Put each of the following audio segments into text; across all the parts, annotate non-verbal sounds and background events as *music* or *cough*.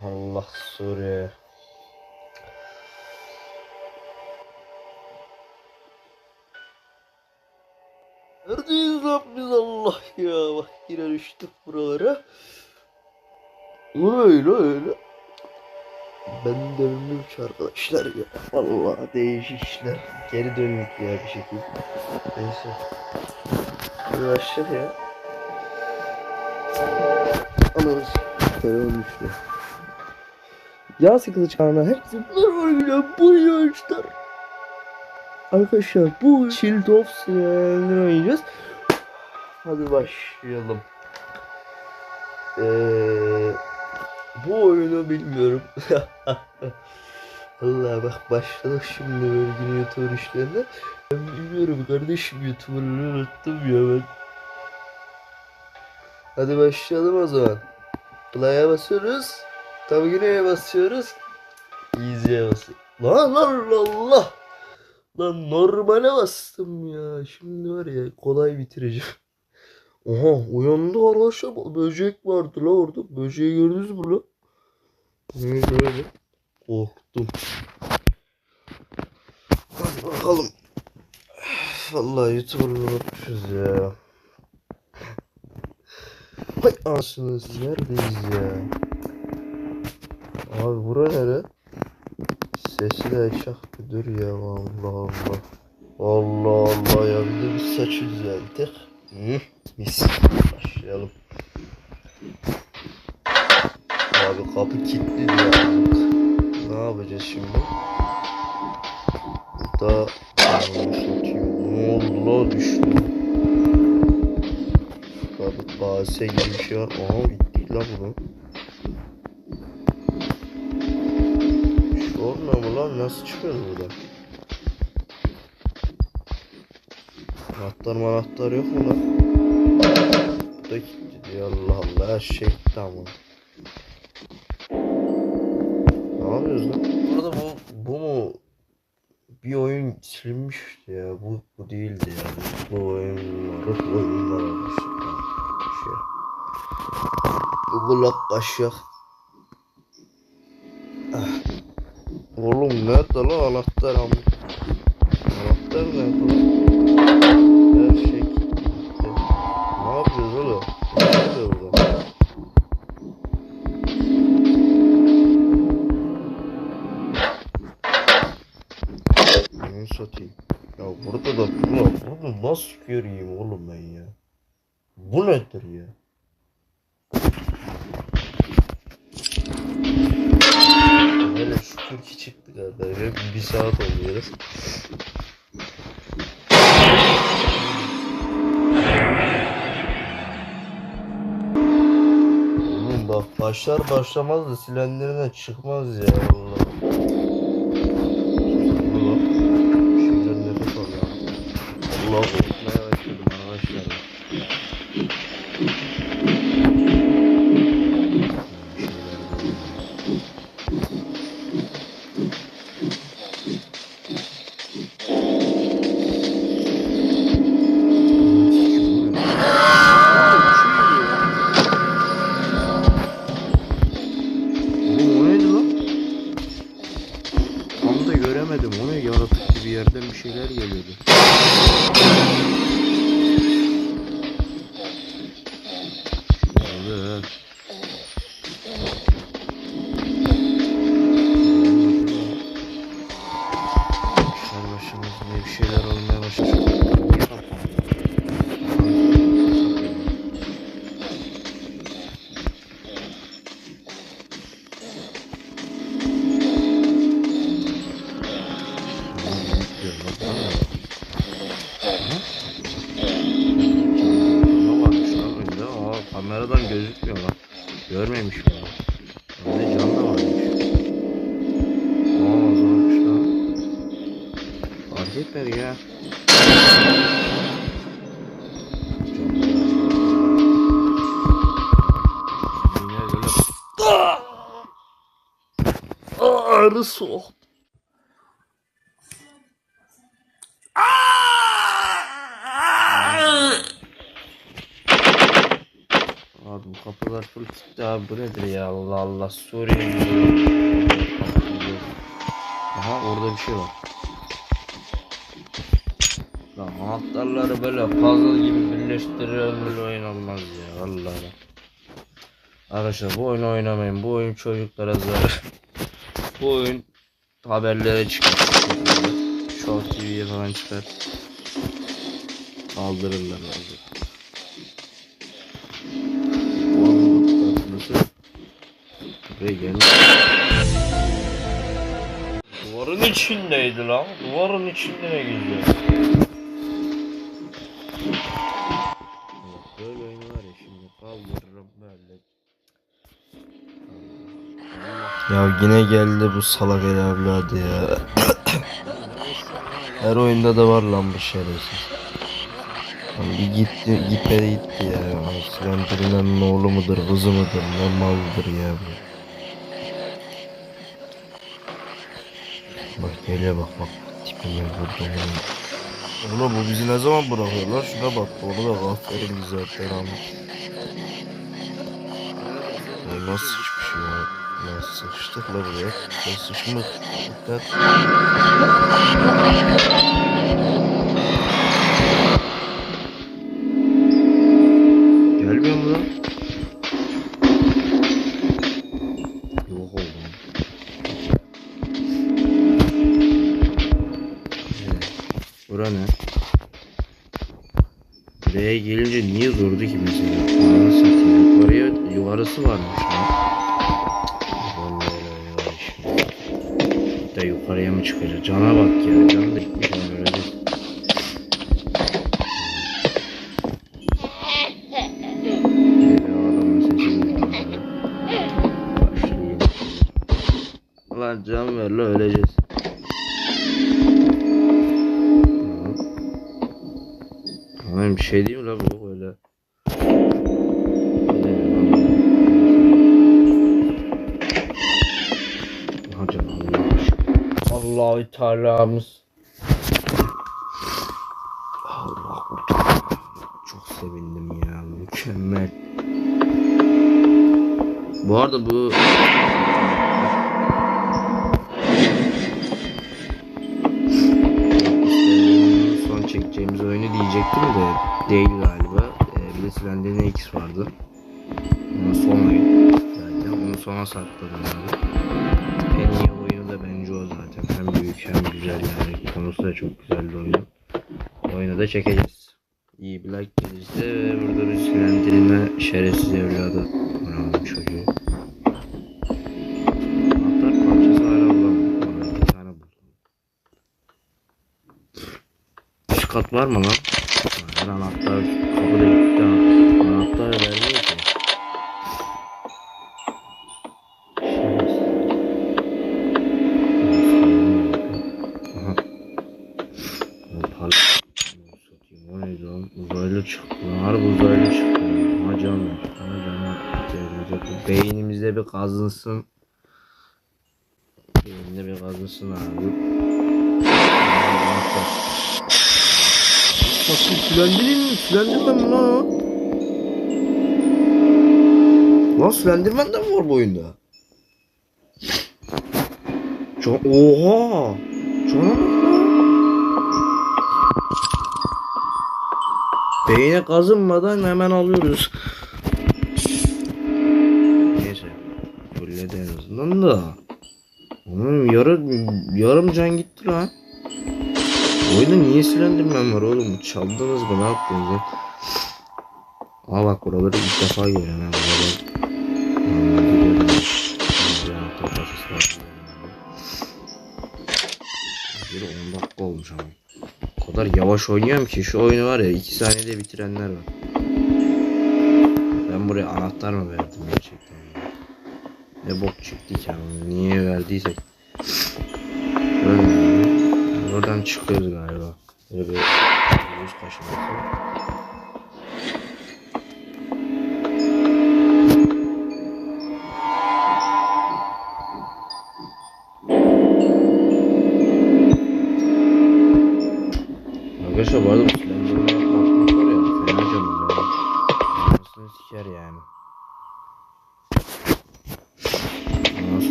Allah Suriye. Neredeyiz lan biz Allah ya. Bak yine düştük buralara. Öyle öyle. Ben döndüm şu arkadaşlar ya. Vallahi değişik işler. Geri döndük ya bir şekilde. Neyse. Aşağı ya. Anamız. Telefon düştü. Yasin Kılıç kanalına herkese merhaba bu yaşlar. Arkadaşlar bu Shield of Sinir'ini oynayacağız. Hadi başlayalım. Ee, bu oyunu bilmiyorum. *laughs* Allah bak başladık şimdi böyle yine YouTuber işlerine. Ben bilmiyorum kardeşim YouTuber'ları unuttum ya ben. Hadi başlayalım o zaman. Play'a basıyoruz. Tabii ki neye basıyoruz? Easy'ye basıyoruz. Lan lan Allah! Lan normale bastım ya. Şimdi var ya kolay bitireceğim. *laughs* Oha uyandı arkadaşlar. Böcek vardı la orada. Böceği gördünüz mü la? Ne böyle? Korktum. Hadi bakalım. Vallahi YouTuber'ı unutmuşuz ya. Hay anasını neredeyiz ya? Abi bura? Sesi de açak bir dur ya Allah Allah. Allah Allah ya bir de bir saçı düzelttik. Hı, mis. Başlayalım. Abi kapı kilitli diyor. Ne yapacağız şimdi? Burada la düştü. Abi kase gibi bir şey var. Aha bittik la bunu. Lan? Nasıl çıkıyoruz buradan? Anahtar manahtar yok mu lan? Bu da kilitli diyor. Allah Allah. Her şey tamam. Ne yapıyoruz lan? Burada bu, bu mu? Bir oyun silinmişti ya. Bu, bu değildi ya. Bu, bu oyunlar, bu oyunlar olmuştu. Şey. Kulak kaşık. Ah. Oğlum nerede lan anahtar am? Anahtar nerede lan? Her şey gitti. Ne yapıyoruz oğlum? Ne oluyor burada? Bunu satayım. Ya burada da bunu nasıl göreyim oğlum ben ya? Bu nedir ya? Hele şükür ki çıktı kardeşim. Bir saat oluyoruz. Oğlum bak başlar başlamaz da silendirine çıkmaz ya Allah. Allah. Şimdiden nefes al ya. Aa, Ağrı soğuk. Abi Bu kapılar full kilitli abi bu nedir ya Allah Allah Suriye. Aha orada bir şey var. Lan anahtarları böyle puzzle gibi birleştirilen bir oyun olmaz ya vallahi. Arkadaşlar bu oyunu oynamayın. Bu oyun çocuklara zarar. Bu oyun haberlere çıkar. Show TV'ye falan çıkar. Kaldırırlar. Nasıl? Buraya gelmiş. Duvarın içindeydi lan. Duvarın içinde ne geziyor? Ya yine geldi bu salak el evladı ya. *coughs* Her oyunda da var lan bu şerefsiz. Lan bir gitti, gitmedi gitti ya. Slenderman'ın oğlu mudur, kızı mıdır, ne malıdır ya bu. Bak geliyor bak bak. Tipine vurdum onu. Oğlum bu bizi ne zaman bırakıyorlar? Şuna bak. Onu da aferin bize zaten almış. Ya nasıl sıçmış Nasıl sıçtık la buraya? Ya sıçmış. Dikkat. Ulan can ver la öleceğiz. Tamam bir şey değil mi la bu Allah. Allahü Teala'mız. Allah çok sevindim ya mükemmel. Bu arada bu diyecektim de değil galiba. Ee, bir de Slender'in X vardı. Onun son oyun zaten. Onu sona sakladım abi. En iyi oyunu da bence o zaten. Hem büyük hem güzel yani. Konusu da çok güzel bir oyun. Oyunu da çekeceğiz. İyi bir like gelirse ve burada bir silendirme şerefsiz evladı. Bravo çocuğu. Anahtar parçası hala bulamadım. Bir tane buldum. Üst kat var mı lan? Beynimde bir kazınsın abi. Bakın Slenderman? Slenderman mi lan? Lan Slenderman de mi var bu oyunda? Can Oha! Lan. Beyne kazınmadan hemen alıyoruz. Neyse. Fulledi en azından da. Onun yarı, yarım can gitti lan. Oyunda niye silendirmem var oğlum? Çaldınız mı? Ne yaptınız ya? Aa bak buraları ilk defa görüyorum ha. Buraları. Bir 10 dakika olmuş ama. O kadar yavaş oynuyorum ki şu oyunu var ya 2 saniyede bitirenler var. Ben buraya anahtar mı verdim gerçekten? Ne bok çıktı ki niye verdiysek. Buradan çıkıyoruz galiba. Böyle bir yüz kaşıması.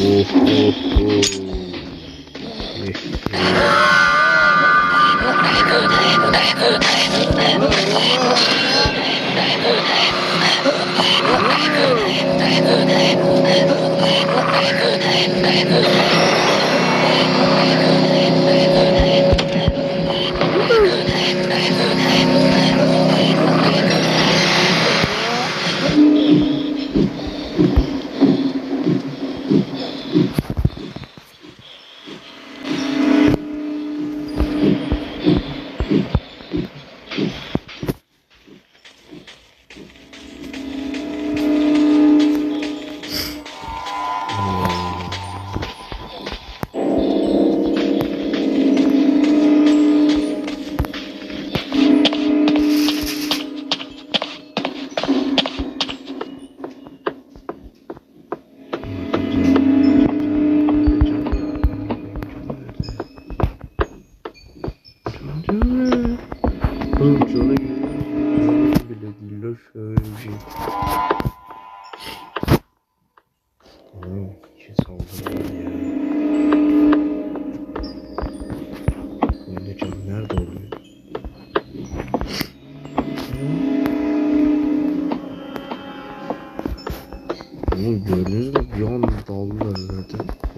Oh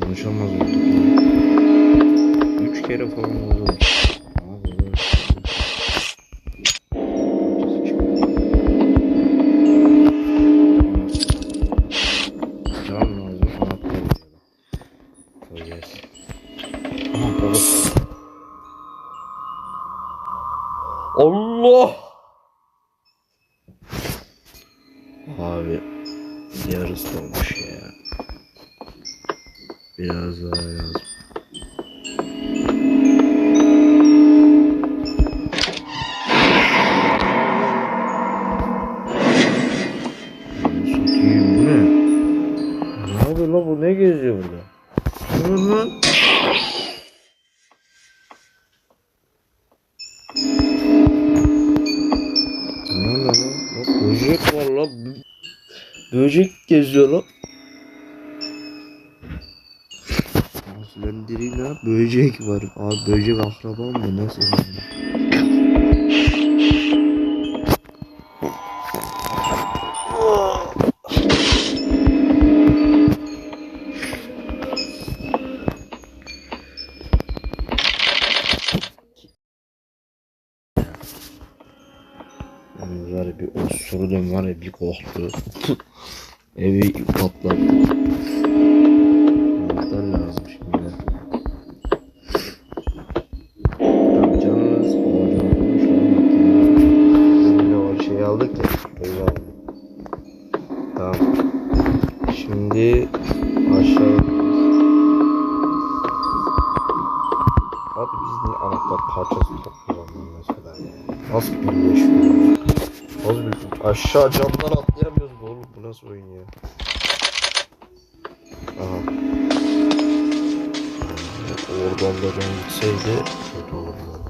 Konuşamaz olduk. Üç kere falan oldu. Lan? Lan lan? Böcek var lan. Böcek geziyor lan. Aslendirina böcek var. Abi böcek akraba mı? Nasıl? Korktu. *laughs* Evi patlattı. Anahtar lazım şimdi. Yapacağız. Şu an Şimdi o şeyi aldık ya. Aldık. Tamam. Şimdi aşağı Abi biz niye anahtar parçası toplayalım mesela? Nasıl birleşiyoruz? Nasıl bir aşağı camdan atlayamıyoruz Can gitseydi kötü olurdu.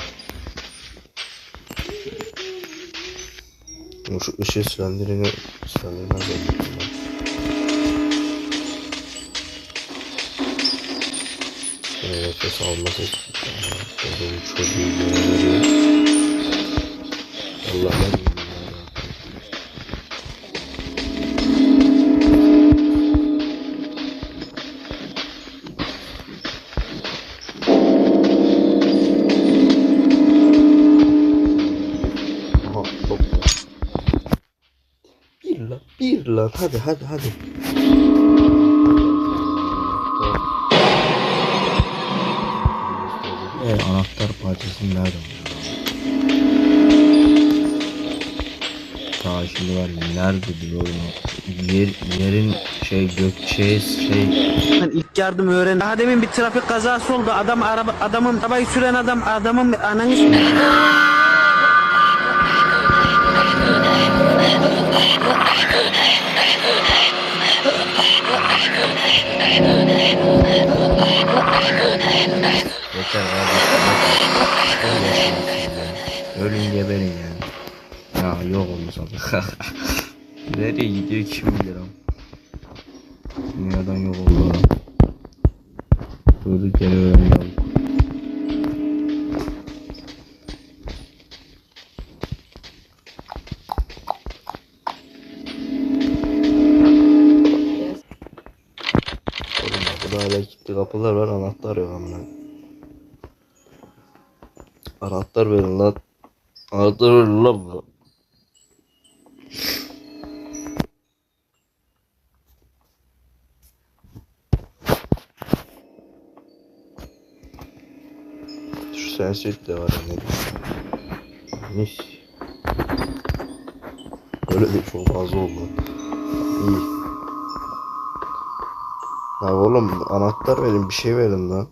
Şu ışığı silendirini silendirmez oldu. Nefes alma sesi. Burada bir çocuğu. Allah'ım. Lan. Hadi, hadi, hadi. E, anahtar parçasını nereden? Ta şimdi var ya, nerede diyorum yer, yerin şey gökçe şey Ben ilk yardım öğren. Daha demin bir trafik kazası oldu. Adam araba adamın arabayı süren adam adamın ananı Yeter abi. Ölün geberin yani. Ya yok olmuş abi. *laughs* Nereye gidiyor kim bilir ama. Dünyadan yok oldu adam. Durduk yere öğrendi Anahtar verin lan. Anahtar verin lan bana. Şu sensit de var ne Mis. Öyle de çok az oldu. İyi. Ya oğlum anahtar verin bir şey verin lan.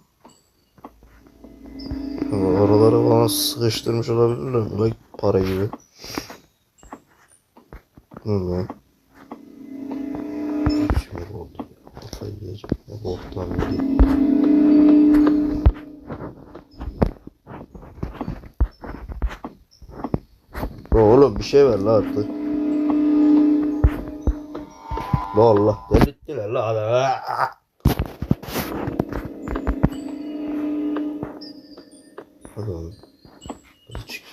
Bana sıkıştırmış olabilirler mi? Para gibi. Dur lan. Şimdi oldu. Kafayı yiyeceğim. Boktan. Ya Oğlum bir şey ver lan artık. La Allah delirttiler la adamı. Hadi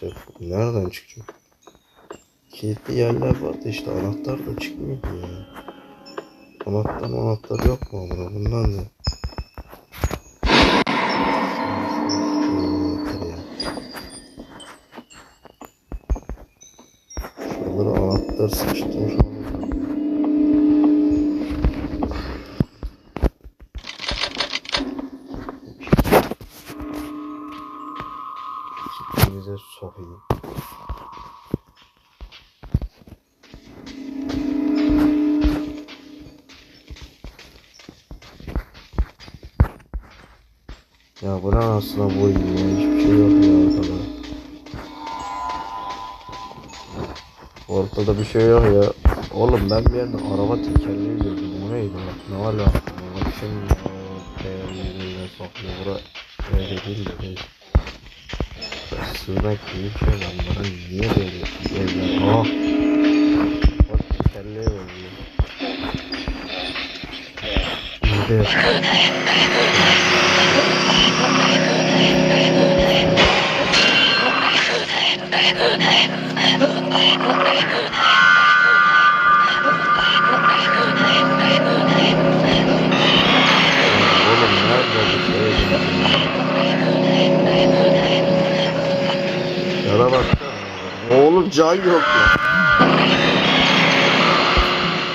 çıkacak. Nereden çıkacak? Kilitli yerler vardı işte anahtar da çıkmıyor ya. Anahtar anahtar yok mu amına bundan ne? Ya bu ne aslında bu ya hiçbir şey yok ya ortada. Ortada bir şey yok ya. Oğlum ben bir yerde araba tekerleği gördüm. O neydi lan? Ne var ya? Bak şimdi tekerleğine sokuyor. Bura öyle değil de değil. Sığınak gibi bir şey lan. Bana niye böyle evler? Aa! Bak tekerleğe benziyor. Bir de Oğlum nerede bu şey? Yana baksana. Oğlum can yok lan.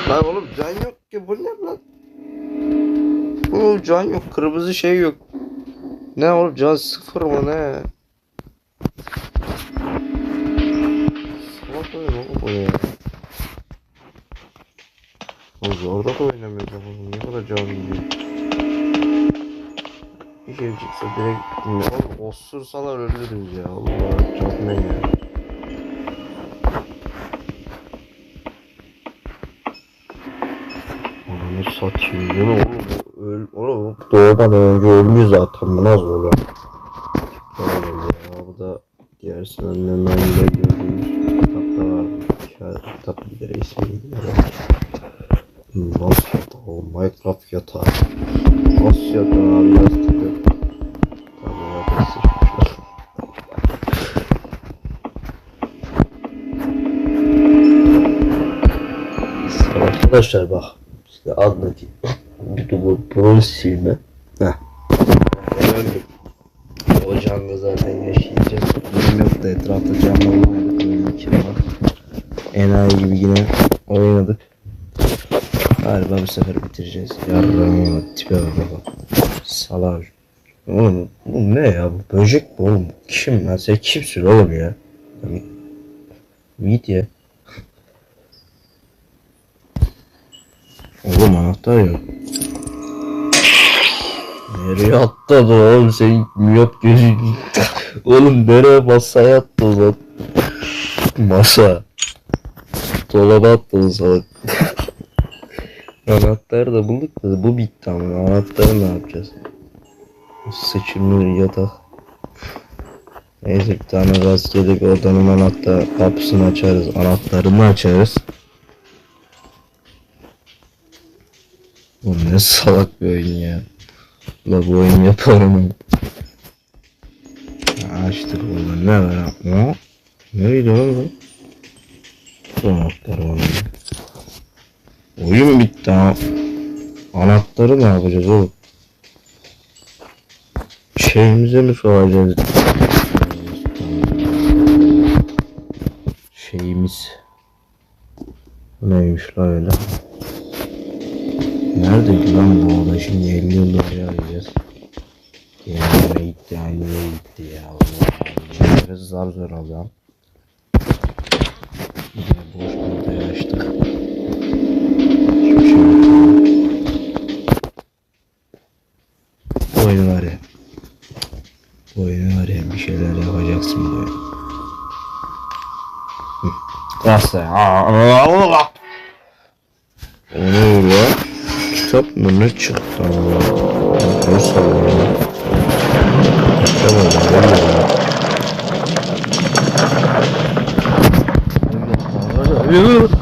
Lan oğlum can yok ki bu ne lan? Oğlum can yok kırmızı şey yok. Ne oğlum can sıfır mı ne? Salak oyun oğlum bu ya. Oğlum orada da oynamayacağım oğlum ne kadar can gidiyor. Bir şey çıksa direkt oğlum osursalar ölürüz ya. Allah ne ya. Onu satayım mi oğlum? Öl, oğlum doğudan önce ölmüş zaten bu nasıl olur? Bu da diğer sınırın önünde gördüğümüz kitapta var. İşaret kitap bir de ismi Nasıl yatağı? Minecraft yatağı. Nasıl yatağı abi yastık. Arkadaşlar bak size anlatayım. Bu bronz silme. Heh. Öldüm. O canlı zaten yaşayacağız. Bizim yok da etrafta canlı olmadık. Enayi gibi yine oynadık. Galiba bu sefer bitireceğiz. Yarrağım tipe bak. Salak. Oğlum bu ne ya bu böcek mi oğlum? Kim lan sen kimsin oğlum ya? Git ya. Oğlum anahtar yok. Nereye atladı oğlum senin miyop gözün? oğlum nereye masaya attı lan? Masa. Dolaba attın salak. Anahtarı da bulduk da bu bitti ama anahtarı ne yapacağız? Sıçımlı yatak. Neyse bir tane rastgele bir odanın anahtar kapısını açarız. Anahtarını açarız. Bu ne salak bir oyun ya. La bu oyun yapar onu. Açtık burada ne var? O? Neydi oğlum bu? Anahtar var. Oyun bitti ha. Anahtarı ne yapacağız oğlum? Şeyimize mi soracağız? Şeyimiz. Neymiş la öyle? Neredeydi lan bu oda? Şimdi 50 yıl oraya arayacağız. Yerine gitti, yerine gitti ya. Allah Allah. zar zor alıyorum. Bir de boş bir yok. Bu oyun var ya. Bu oyunu var ya bir şeyler yapacaksın oyun. Nasıl? Allah! O ne ya? Kitap mı ne çıktı? Tamam. Başım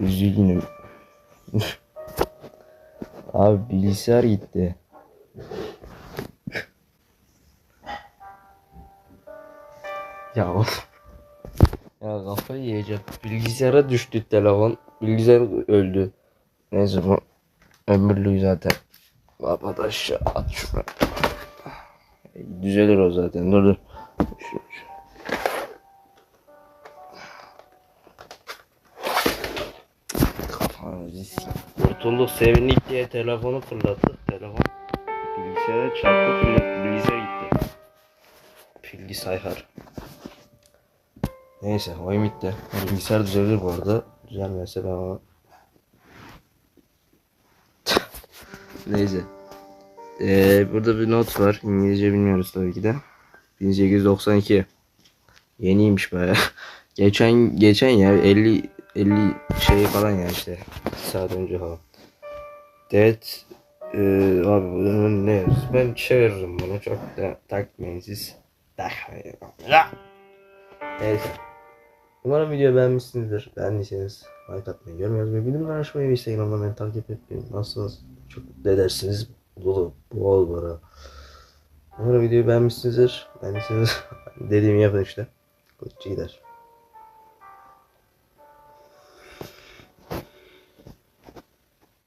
Üzgünüm. Abi bilgisayar gitti. ya oğlum. Ya kafayı yiyeceğim. Bilgisayara düştü telefon. Bilgisayar öldü. Neyse bu ömürlük zaten. Kapat aşağı at şunu. Düzelir o zaten. Dur dur. Şu, Kurtulduk sevindik diye telefonu fırlattık. Telefon bilgisayara çarptı. Bilgisayar gitti. Bilgisayar. Neyse oyun bitti. Bilgisayar düzelir bu arada. Düzelmezse ben ona... *laughs* Neyse. Ee, burada bir not var. İngilizce bilmiyoruz tabii ki de. 1892. Yeniymiş baya. *laughs* geçen geçen ya 50 50 şey falan ya işte. Saat önce falan. That e, abi bunun ne? Ben çeviririm bunu çok da takmayın siz. Neyse. Umarım video beğenmişsinizdir. Beğendiyseniz like atmayı, yorum yazmayı, bildirimleri açmayı ve Instagram'dan beni takip etmeyi. Nasılsınız? Çok ne dersiniz? Dolu, bol bara. Umarım videoyu beğenmişsinizdir. Beğendiyseniz *laughs* dediğimi yapın işte. Koççu gider.